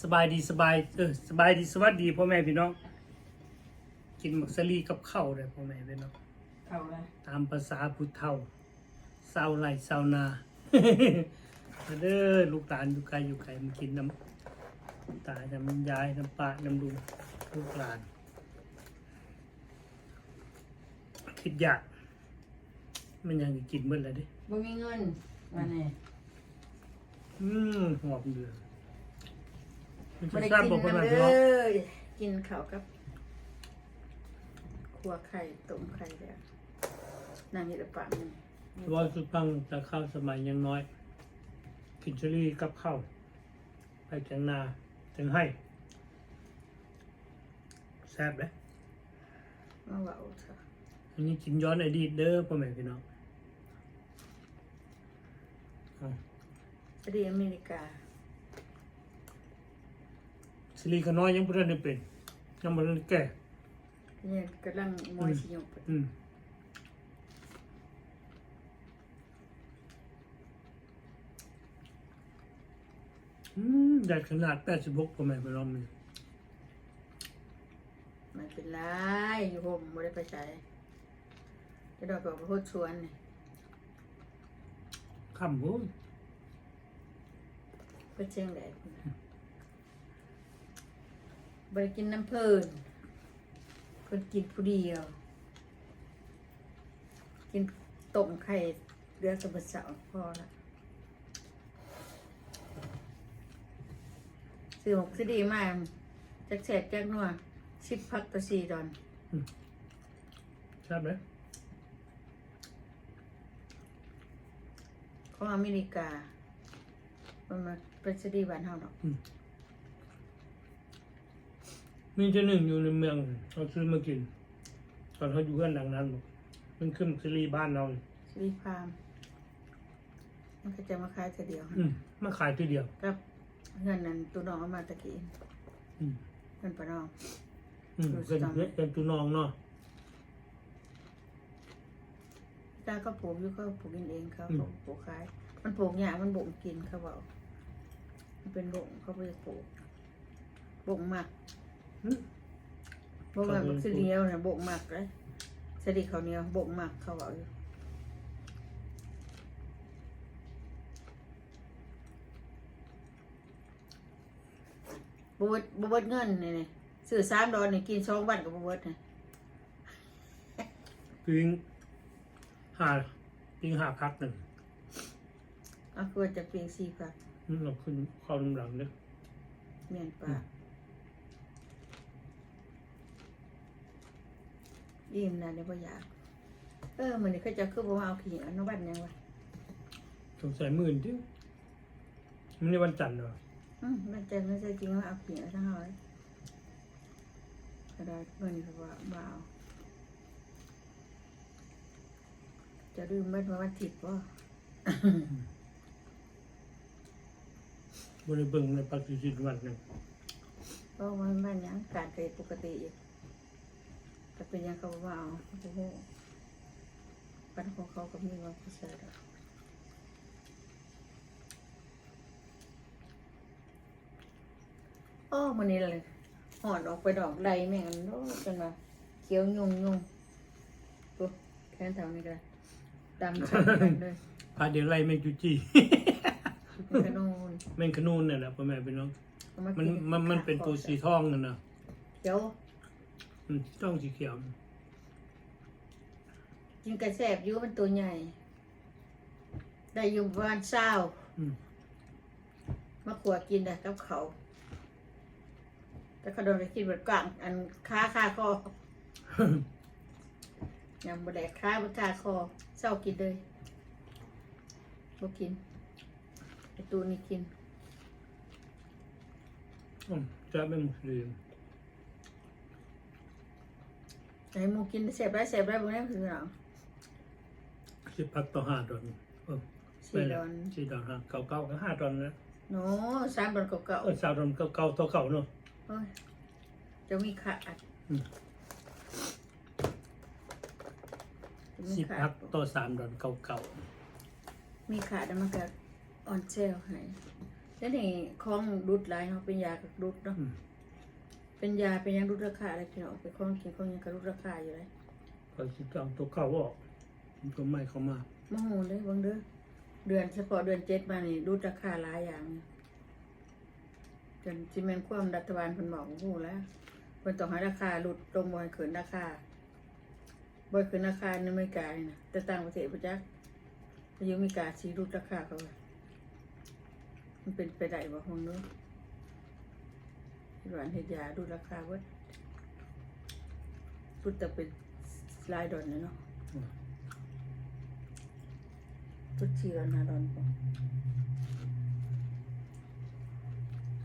สบายดีสบายเออสบายดีสวัสดีพ่อแม่พี่น้อง กินมักสลีกับข้าวเลยพ่อแม่พี่น้องเข้าเลยตามภาษาพุทธเฒ่าเศร้าไรเศร้านามาเด้อลูกหลานอยู่ไกลอยู่ไกลมากินน้ำตาน้ำยายน้ำปลาน้ำลุงลูกหลาน คิดอยาก มันยังกินเมื่อไรดิบ่มีเงินวันนี้อืมหอมเดือด มันบ่จะได้ทราบกินบอกพ่อแม่น้ำพี่เลน้องยกินข้าวกับขัวไข่ต้มไข่แบบนางนี่ละปะมันว่าสุดพังจะเข้าสมัยยังน้อย กินเชอรี่กับข้าวไปจังนาจังให้แซ่บเลยมาเว้าเถอะอันนี้กินย้อนอดีตเด้อพ่อแม่พี่น้องเอาประเดี๋ยวอเมริกา สิริก็น้อยยังบ่ทันได้เป็นยังบ่ทันได้แก่ เนี่ยกำลังมอยสิยกไปอืมอืมใหญ่ขนาด86พ่อแม่พี่น้องนี่มันเป็นไรอยู่ห่มบ่ได้ไปใช้จะดอกกับโพดชวนนี่ค่ำโอ้ย ไปเชียงแดดพุ่นน่ะ บ่ได้กินน้ำเพิ่นเพิ่นกินผู้เดียว กินต้มไข่เดือดสมุทรสาพอละซื้อหกสิดีมากจักแสบจักนัวสิบพักต่อสี่ดอนแซ่บไหมของอเมริกา มันมาเป็นสดีบ้านเฮาเนาะ มีเจ้าหนึ่งอยู่ในเมืองเขาซื้อมากิน ตอนเขาอยู่เพื่อนหลังนั้นบอกมันขึ้นซีรีส์บ้านเราเลยสดีพามมันก็จะมาขายแต่เดียวอืมมาขายทีเดียว กับเงินนั้นตัวน้องเอามาตะกี้อืมเงินปะน้อง อืมเป็นเป็นตัวน้องเนาะตาก็ปลูกอยู่ก็ปลูกกินเองเขาเขาปลูกขาย มันปลูกหญ้ามันบ่งกินเขาบอกมันเป็นบ่งเขาไปปลูกบ่งหมัก อืมบ่ว่ามันสิเหนียวน่ะบ่งหมักเลยสดิเขาวเหนียวบ่งหมักเขาบอกอยู่บวชบวชเงินนี่นี่ซื้อสามดอนนี่กินสองวันกับบวชนี่ปิ้งหาปิ้งหาพักหนึ่งเอาควรจะเพียงสี่พันอืมเราขึ้นเข้าลำหลังเลยเมียนปลา อิ่มนะเดี๋ยวพ่อยาก เออมันนี่เขาจะคือบ่มาเอาขี้อันนั้นวันยังวะสงสัยหมื่นที่มันในวันจันทร์เหรออืมมันจะไม่ใช่จริงว่าเอาขี้อันทั้งเอาเลยก็ได้เมื่อนี้เขาว่าบ่เอาจะลืมเมื่อวันถิดป่ะบริเบิงในปฏิทินวันหนึ่งเพราะว่ามันยังการเกิดปกติอยู่ แต่เป็นยังเขาว่าเอาโอ้โหปันของเขาก็มีวันพิเศษอะโอ้มันนี่เลยหอนออกไปดอกใดแม่งอันโน้จนมาเขียวยุงยุงปุ๊บแค่แถวนี้เลยดำชัดเลยพาเดี๋ยวไล่แมงจุจีเป็นกระโนนแมงขนูนเนี่ยแหละพ่อแม่พี่น้องเอาามันกิมันมันเป็นตัวสีทองนั่นนะเดี๋ยว อืมทองสีเขียวกินกระแสบอยู่มันตัวใหญ่ ได้อยู่ประมาณเศร้าอืมมาขวกินได้กับเขา แต่เขาโดนไปกินบดกลางอันค้าคาคอยังบดแดกค้าบดคาคอเศร้ากินเลยบ่กินไอตัวนี้กิน อืมจะเป็นมุสลิม ไอ้หมูกินเสพได้เสพได้บ่ได้คือหรอสิบพักต่อห้าดอนเออสี่ดอนสี่ดอนห้าเก้าเก้าก็ห้าดอนนะโน้สามดอนเก่าเออสามดอนเก้าเก้าต่อเก้าเนาะๆเฮ้ยจะมีขาดอืมจะมีสิบขาพัดกต่อสามดอนเก้าเก้ามีขาดแล้วมันก็อ่อนเซลให้แล้วนี่ของดุดหลายเนาะเป็นยากับดุดเนาะอืม เป็นยาเป็นหยังดุดราคาอะไรพี่น้องเป็นของกินของหยังกับดุดราคาอยู่เลยพอสิเอาตัวเก่าออกมันก็ไม่เข้ามามาโหเลยเบังเด้อเดือนเฉพาะเดือนเจ็ดมานี่ดุดราคาหลายอย่างนี่จนจิแมนความรัฐบาลเพิ่นบอกโอ้โหแล้วเพิ่นต้องให้ราคาลดลงบ่ให้ขึ้นราคาบ่ให้ขึ้นราคาในอเมริกานี่นะแต่ต่างประเทศบ่จักพายุอเมริกาสิลดราคาเขาว่ามันเป็นไปได้บ่ฮงเด้อ หวานเฮ็ดยาลดราคาเบิดลดแต่เป็นรายดอนเนาะอืมลดชีดอนห้าดอนพอ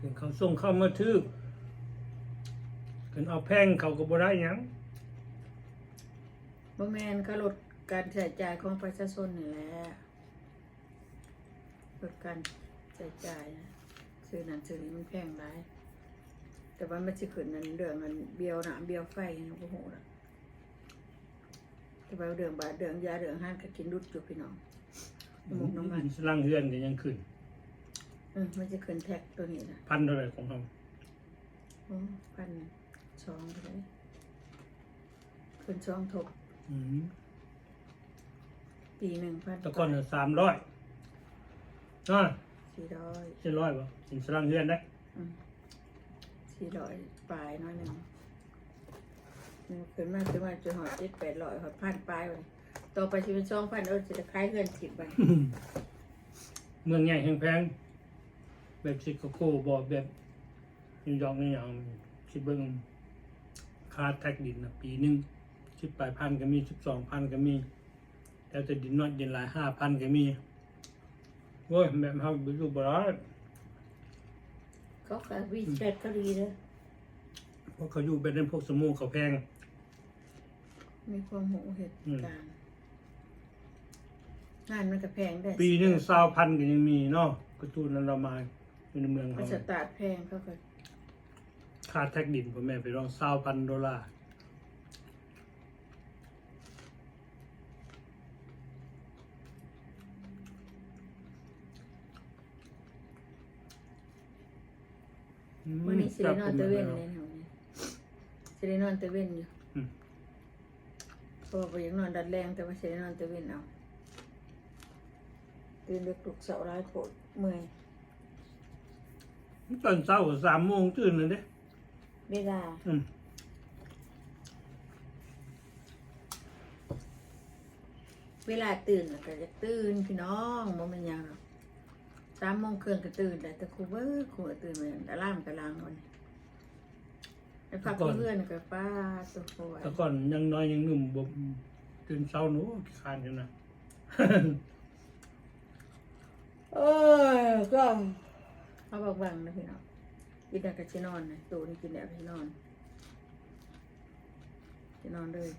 ถึงเขาส่งเข้ามาทึกถึงเอาแพงเขาก็บ่ได้หยังบ่แม่นก็ลดการใช้จ่ายของประชาชนนี่แหละลดการใช้จ่ายนะซื้อนั่นซื้อนี่มันแพงหลาย แต่ว่ามันสิขึ้นนั่นเรื่องอันเบียวน้ำเบียวไฟนี่บ่ฮู้ล่ะแต่ว่าเรื่องบาทเรื่องยาเรื่องอาหารก็กินดุดอยู่พี่น้องน้ำมูกน้ำมันสลังเฮือนก็ยังขึ้นเออมันจะขึ้นแท็กตัวนี้นะพันเท่าไหร่ของเขาโอ้พันสองไปเลยขึ้นสองทบอืมปีหนึ่งพันแตะก่อนสามร้อยอ่าสี่ร้อยเจ็ดร้อยป่ะถึงสลังเฮือนได้อืม สี่ร้อยปลายน้อยหนึ่งนี่ขึ้นมาขึ้นมาจนหอดเจ็ดแปดร้อยหอดพันปลายไปต่อไปชีวิตสองพันเออจะคล้ายเงินสิบไปเมืองใหญ่แห่งแพงแบบชิคาโกบอกแบบนิวยอร์กนี่อย่างคิดเบิ่งค่าแท็กดินนะปีหนึ่งสิบแปดพันก็มีสิบสองพันก็มีแล้วแต่ดินนอดดินหลายห้าพันก็มีโว้ยแบบเขาไปอยู่บ่ได้เขาขายวีเจ็ดก็ดีเลยเพราะเขาอยู่เป็นพวกสมูเขาแพง มีความหูเหตุอืมการณ์งานมันก็แพงได้ปีหนึ่งสาวพันก็ยังมีเนาะกระตูนนันเรามาอยู่ในเมืองมัเขานสตาร์ทแพงเขาก็ค่าแท็กดินพ่อแม่ไปลองสาวพันดอลลาร์ วันนี้สิได้นอนตะเวนจับเลยแถวนี้สิได้นอนตะเวนอยู่อืมเพราะว่าไปยังนอนดัดแรงแต่ว่าสิได้นอนตะเวนเอาตื่นเด็กปลุกเสาร้ายโผดเมื่อยตอนเช้าสามโมงตื่นเลยเด้เวลาอืมเวลาตื่นน่ะก็จะตื่นพี่น้องบ่แมันหยังหรอก สามโมงครึ่งก็ตื่นแต่แต่ครูเบ้อครูก็ตื่นมาแต่ล่ามกำลังวันไอ้พักเพื่อนก็ป้าตัวป่วยแต่ก่อนยังน้อยยังหนุ่มบ่ตื่นเช้าหนูขี้คร้านกันนะ เออก็เอาบอกบังนะพี่น้องกินแต่ก็จะนอนนะตูนี่กินแต่พี่นอนจะนอนเลย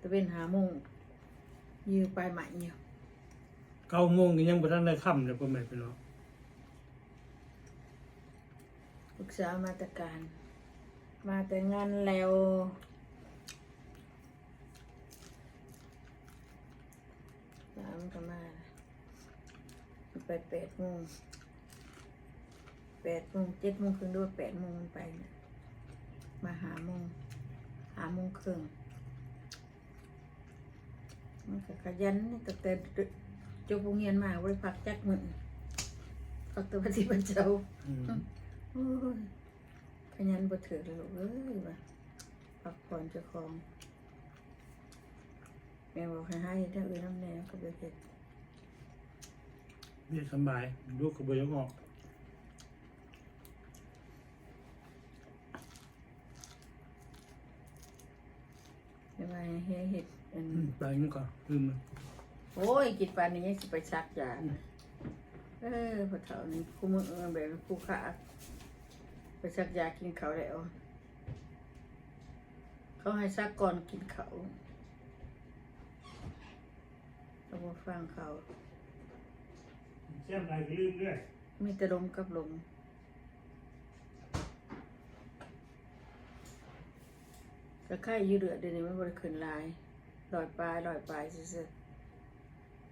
ตะเวนหาโมงยืมไปใหม่เนี่ย เก้าโมงก็ยังบ่ทันได้ค่ำเลยพ่อแม่พี่น้องปรึกษามาตรการ มาแต่งานแล้วสามก็มาไปแปดโมงแปดโมงเจ็ดโมงครึ่งด้วยแปดโมงมันไปนะมาหาโมงหาโมงครึ่งมันก็ขยันตั้งแต่ จบโรงเรียนมาบริพักจักมือพักแตัววันที่วันเจ้าอืมโอ้ยขยันบ่ถือเลยลูกเอ้ยว่ะพักผ่อนเจ้าของ แม่บอกให้ให้เด้อเอ้ยน้ำแนวก็บ่เฮ็ดเรียกสำบายลูกก็บ่อยากออกแม่ว่าให้เฮ็ดเฮ็ดอันอืมไปนี่ก่อนลืมมัน โอ้ยกินปานนี้ยังสิไปซักยาเออพอเฒ่านี้กูมึงเออแบบกูขาไปซักยากินข้าวแล้วเขาให้ซักก่อนกินข้าวเราบ่ฟังเขาเสียมไรก็ลืมด้วยมีแต่ลมกับลมก็ไข่อยืดเดือดเดี๋ยวนี้มันบริขึ้นหลายลอยปลายลอยปลายซื่อ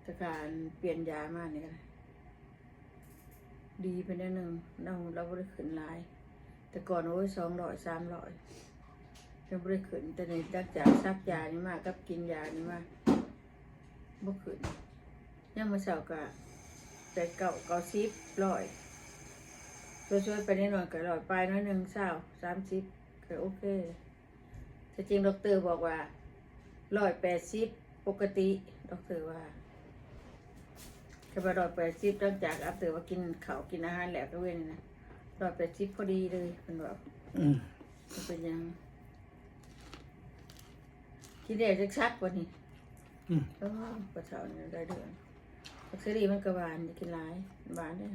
ๆแต่การเปลี่ยนยามากนี่ก็ดีไปแน่หนึ่งเราเราไม่ได้ขึ้นหลาย แต่ก่อนโอ้ยสองร้อยสามร้อยเราไม่ได้ขึ้นแต่ในดักจากซักยานี่มากกับกินยานี่มากบ่ขึ้นยังมาเสาร์กะแต่เก่าเก่าซิบร้อยช่วยๆไปนิดหน่อยก็ร้อยไปน้อยหนึ่งเศร้าสามสิบก็โอเคแต่จริงดอกเตอร์บอกว่าร้อยแปดสิบปกติดอกเตอร์ว่า ถ้าไปรอยแปดสิบหลังจากอัพเตอร์ว่ากินข้าวกินอาหารแล้วก็เว้นนะรอยแปดสิบพอดีเลยมันบอกอืมมันเป็นยังกินได้สักชักวันนี้อืมโอ้ปลาเช้าเนี่ยได้เดือนผักซีรีมันก็หวานอย่ากินหลายหวานได้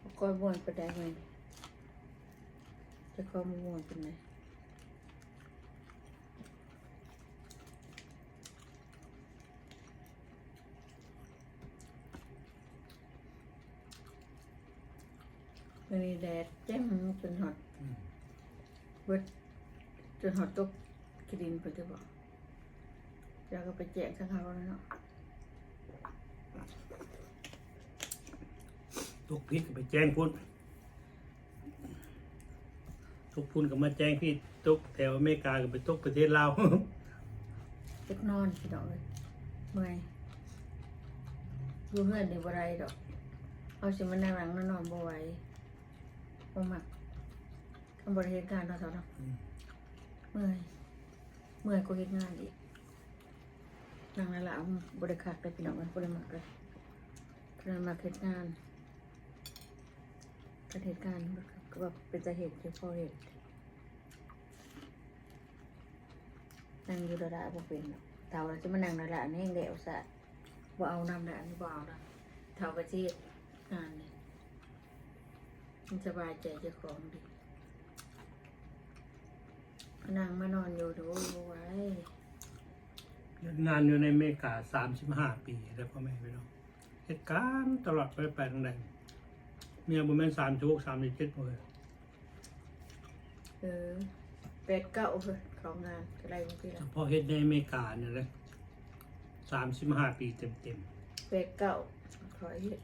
อก้อยม้วนไปได้ไหมจะก้อยม้วนเป็นไง มันมีแดดแจ้งจนหอดอืมเบิดจนหอดตกกระดินไปจะบอกแล้วก็ไปแจกทั้งเขาแล้วเนาะตกพิษก็ไปแจ้งพุ่นตกพุ่นก็มาแจ้งพี่ตกแถวอเมริกาก็ไปตกประเทศลาวเล็กนอนพี่ดอกเลยเมื่อยอยู่เพื่อนในบ่ไรดอก เอาสิมานั่งหลังนอนบ่ไหว บ่มักคำบริเหตุการณ์เนาะเท่าเนาะอืมเมื่อยเมื่อยก็เฮ็ดงานอีกนั่งแล้วล่ะบริคักเลยพี่น้องมันบริมักเลยขนาดมาเฮ็ดงานก็เหตุการณ์ก็แบบเป็นสาเหตุที่พ่อเหตุนั่งอยู่ระดับบ่เป็นหรอกเท่าเราจะมานั่งระดับนี่เดี๋ยวซะบ่เอานำนะนี่บ่เอานะเท่ากับที่เฮ็ดงานนี่ มันสบายใจเจ้าของดีนางมานอนอยู่ดูไว้งานอยู่ในอเมริกาสามสิบห้าปีแล้วพ่อแม่พี่น้องเหตุการณ์ตลอดไปไปทางใดเมียบุแม่นสามชั่วโมงสามสิบเจ็ดเลยเออแปดเก้าเฮ้ยของงานอะไรบางทีเฉละพาะเฮ็ดในอเมริกาเนี่ยเลยสามสิบห้าปีเต็มเต็มแปดเก้าขอเฮ็ด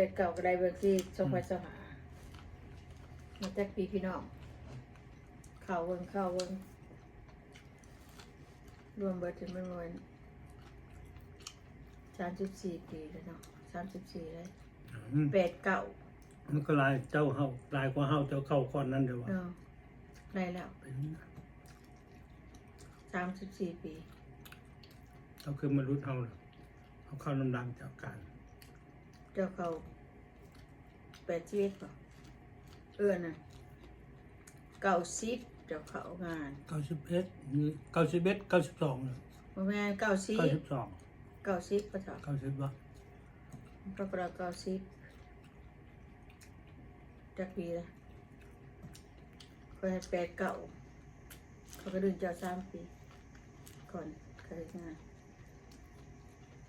แปดเก้าก็ได้บางทีสองพันสหามาจากปีพี่น้องเข้าเวิงเข้าเวิงรวมเบิดถึงเป็นวันสามสิบสี่ปีแล้วเนาะสามสิบสี่เลยๆอืมแปดเก้ามันก็หลายเจ้าเฮาหลายกว่าเฮาเจ้าเข้าก่อนนั้นเดี๋ยวว่าเนาะได้แล้วเป็นสามสิบสี่ปีเขาคือมนุษย์เฮาน่ะเขาเข้าน้ำดังจากการเจ้าเขาแปดชีวิตป่ะเออน่ะเก้าสิบเจ้าเขางานเก้าสิบเอ็ดเก้าสิบเอ็ดเก้าสิบสองพ่อแม่เก้าสิบเก้าสิบสองเก้าสิบปะเถอะเก้าสิบวะพระประเก้าสิบจักปีละเคยให้แปดเก้าเขาก็ดึงเจ้าสามปีก่อนเคยงาน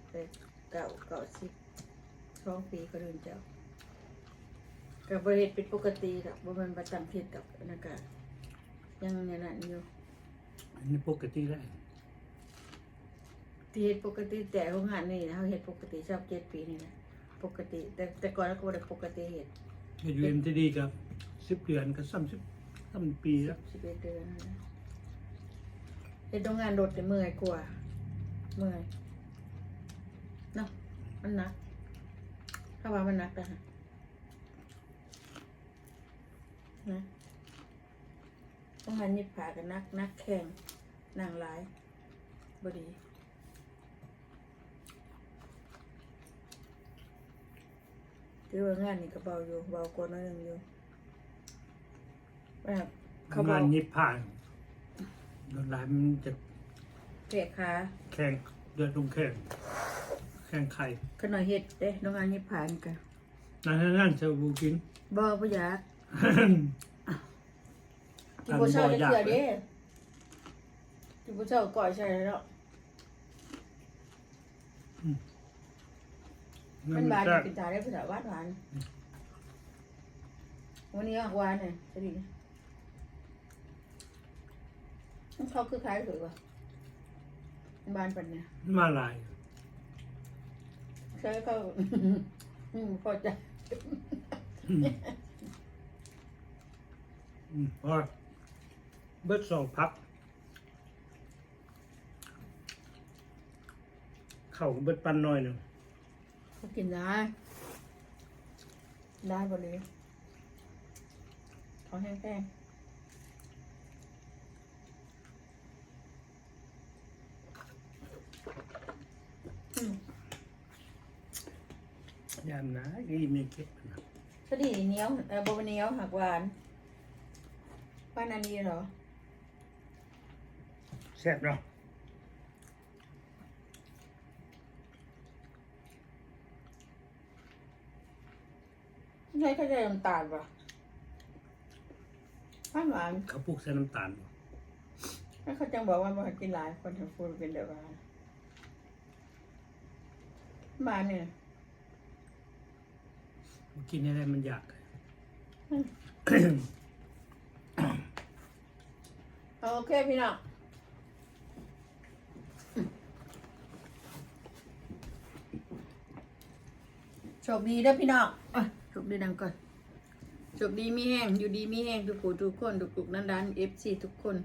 แปดเก้าเก้าสิบ สองปีก็ดึงเจ้ากับบริเหตุเป็นปกติดอกบ่แมันประจำผิดดอกอันนั้นก็ยังอย่างนั้นอยู่อันนี้ปกติแล้วที่เฮ็ดปกติแต่โรงงานนี่นะเขาเฮ็ดปกติชอบเจ็ดปีนี่นะปกติ แต่แต่ก่อนเราก็บ่ได้ปกติเฮ็ดเฮ็ดอยู่เอ็มทีดีกับสิบเดือนก็สามสิบสามปีแล้วสิบเอ็ดเดือนนะเฮ็ดโรงงานรถเนี่ยเมื่อยกว่าเมื่อยเนาะมันหนัก ถ้าว่ามันหนักอะฮะนะโรงงานยิบผ่ากันนักนักแข่งนางหลายบดีถือว่างานนี่ก็เบาอยู่เบากว่าน้อยหนึงอยู่แบบเขาบงาอนกยิบผ่านโดนหลายมันจะแขกขาแข่งเดือดลงแข่ง แข่งไข่ขน่อยเฮ็ดเด้โรงงานนี่ผ่านกันนั่นนั่นเชาบูกิน บ่บ่อยากจิบ่เช่าจะเถื่อเด้จิบ่เช่าก่อยใช่แล้วมันหวานแซ่บกินตาได้ภาษาหวานหวานวันนี้หวานเนี่ยจะดีมันเขาคือคล้ายถือว่าบ้านปันเนี่ยมาหลาย ใช่เขาอืมพอใจอืมอืมพอเบิดสองพัก เข้ากับเบิดปันหน่อยหนึ่งเขากินได้ ได้หมดเลยเขาแห้งๆอืม ยามนะอีมีเก็บนะสดีเหนียวเออบะเหนียวหักหวานป้านอันนี้เหรอแซ่บเนาะใช่เขาจะน้ำตาลปะป้านหวานเขาปลูกใส่น้ำตาลบ่แล้วเขาจังบอกว่าบ่ให้กินหลายคนถึงพูดเป็นเดี๋ยวว่าบ้านเนี่ย บ่กินอะไรมันอยาก เอาโอเคพี่น้องโชคดีเด้อพี่น้องอะโชคดีดังก่อนโชคดีมีแห้งอยู่ดีมีแห้งทุกผู้ทุกคนทุกทุกนั้นด้านเอฟซีทุกคน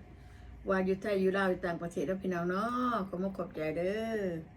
ว่าอยู่ไทยอยู่ลาวอยู่ต่างประเทศแล้วพี่น้องเนาะขอมาขอบใจเด้อ